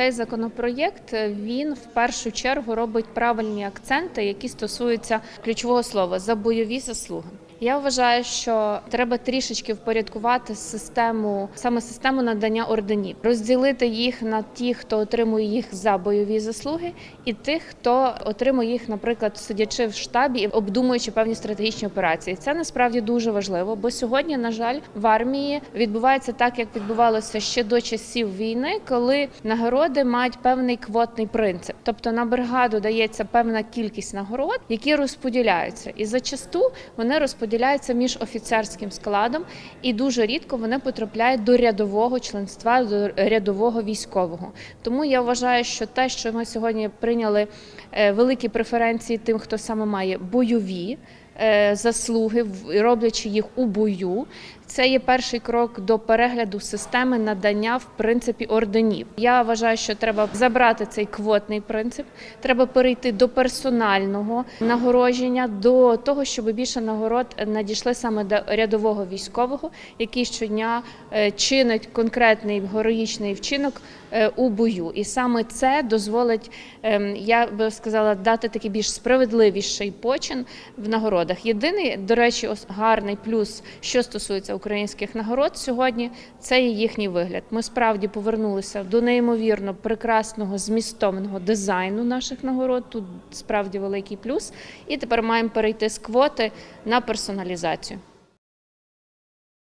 цей законопроєкт е, він в першу чергу робить правильні акценти, які стосуються ключового слова за бойові заслуги. Я вважаю, що треба трішечки впорядкувати систему, саме систему надання орденів, розділити їх на ті, хто отримує їх за бойові заслуги, і тих, хто отримує їх, наприклад, сидячи в штабі і обдумуючи певні стратегічні операції. Це насправді дуже важливо, бо сьогодні, на жаль, в армії відбувається так, як відбувалося ще до часів війни, коли нагороди мають певний квотний принцип. Тобто на бригаду дається певна кількість нагород, які розподіляються, і зачасту вони розподіляються між офіцерським складом, і дуже рідко вони потрапляють до рядового членства, до рядового військового. Тому я вважаю, що те, що ми сьогодні прийняли е, великі преференції тим, хто саме має бойові. Е, Заслуги роблячи їх у бою, це є перший крок до перегляду системи надання в принципі орденів. Я вважаю, що треба забрати цей квотний принцип. Треба перейти до персонального нагородження, до того, щоб більше нагород надійшли саме до рядового військового, який щодня е, чинить конкретний героїчний вчинок е, у бою. І саме це дозволить, ем, я би сказала, дати такий більш справедливіший почин в нагородах. Єдиний, до речі, гарний плюс, що стосується українських нагород сьогодні, це є їхній вигляд. Ми справді повернулися до неймовірно прекрасного змістовного дизайну наших нагород. Тут справді великий плюс. І тепер маємо перейти з квоти на персоналізацію.